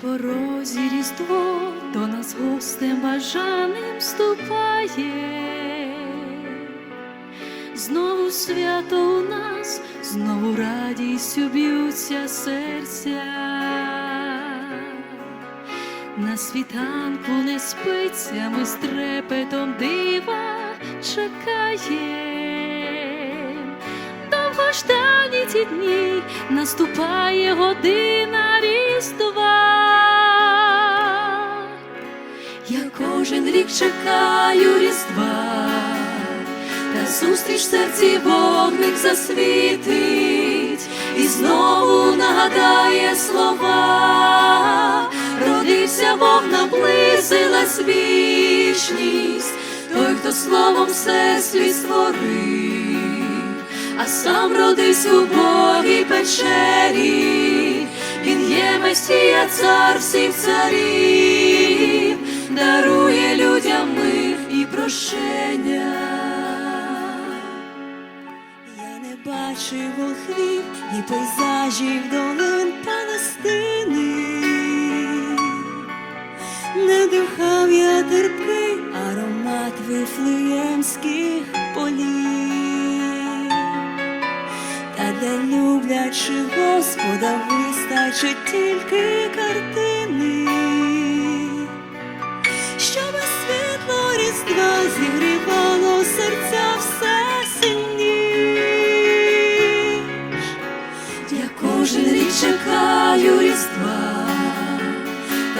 порозі різдво до нас гостем бажаним ступає. Знову свято у нас, знову радістю б'ються серця. На світанку не спиться, ми з трепетом дива чекаєм. Довгождані ті дні наступає година рік чекаю різдва, та зустріч в серці вогник засвітить. І знову нагадає слова. Родився Бог, наблизилась вічність, той, хто словом все світ створив, а сам родився у Богій печері, він є Месія, цар всіх царів, дарує людям мир і прощення. Я не бачив волхвів і пейзажів долин Палестини, не вдихав я терпкий аромат вифлеємських полів, та для люблячих Господа вистачить тільки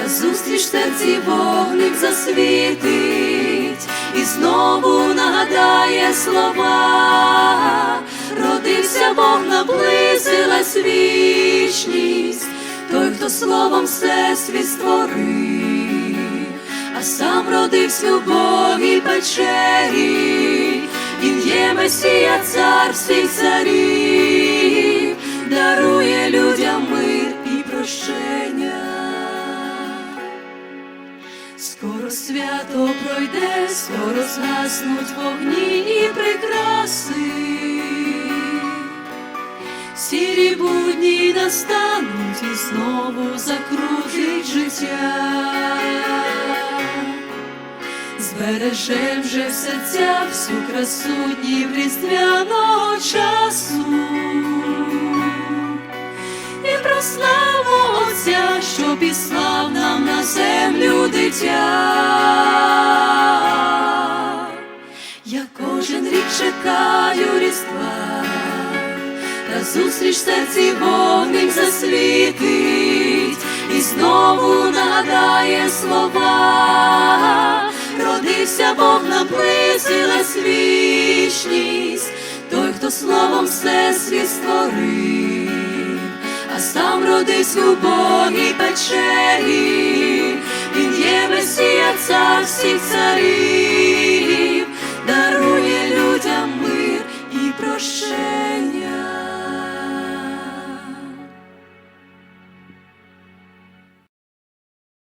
та зустріч в серці вогник засвітить, і знову нагадає слова. Родився Бог, наблизилась вічність, той, хто словом всесвіт створив, а сам родився у Богій печері, він є Месія, цар всіх царів, дарує людям мир і прощення. Скоро свято пройде, скоро згаснуть вогні і прикраси. Сірі будні настануть і знову закружить життя. Збережем же в серцях всю красу днів різдвяного дитя. Я кожен рік чекаю різдва, та зустріч серці вогник засвітить, і знову нагадає слова. Родився Бог, наблизилась вічність, той, хто словом всесвіт створив, а сам родився у Богій печері, цар всіх царів, дарує людям мир і прощення.